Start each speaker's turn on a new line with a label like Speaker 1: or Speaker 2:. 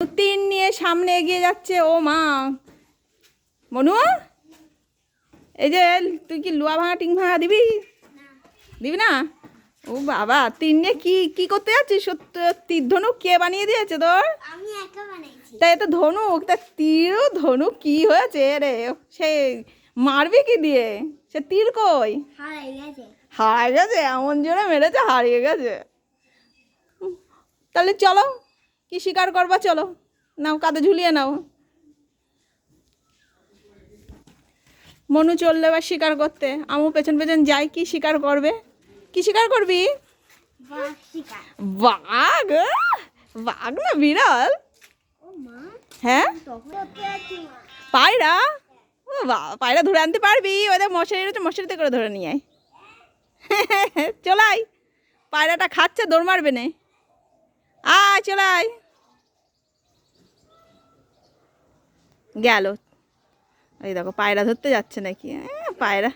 Speaker 1: তিন নিয়ে সামনে এগিয়ে যাচ্ছে ও মা। মনু এই যে তুই কি লোয়া ভাঙা টিং ভাঙা দিবি? দিবি না? ও বাবা তিন নিয়ে কি কি করতে যাচ্ছিস? তীর ধনুক কে বানিয়ে দিয়েছে তোর?
Speaker 2: বানাইছি।
Speaker 1: তা ধনুক তা তীর ও ধনুক কি হয়েছে রে? সে মারবি কি দিয়ে? সে তীর কই? হারিয়ে গেছে এমন জোরে মেরেছে হারিয়ে গেছে। তাহলে চলো কি শিকার করবা চলো। নাও কাঁধে ঝুলিয়ে নাও। মনু চললে এবার শিকার করতে। আমু পেছন পেছন যাই কি শিকার করবে? কি শিকার করবি?
Speaker 2: বাঘ
Speaker 1: বাঘ? না বিড়াল? হ্যাঁ? পায়রা? ও পায়রা ধরে আনতে পারবি। ওদের মশারি রয়েছে মশারিতে করে ধরে নিয়ে আয়। চলাই পায়রাটা খাচ্ছে দৌড় মারবে নে। আয় চলাই। গেল। এই দেখো পায়রা ধরতে যাচ্ছে নাকি? এ, পায়রা।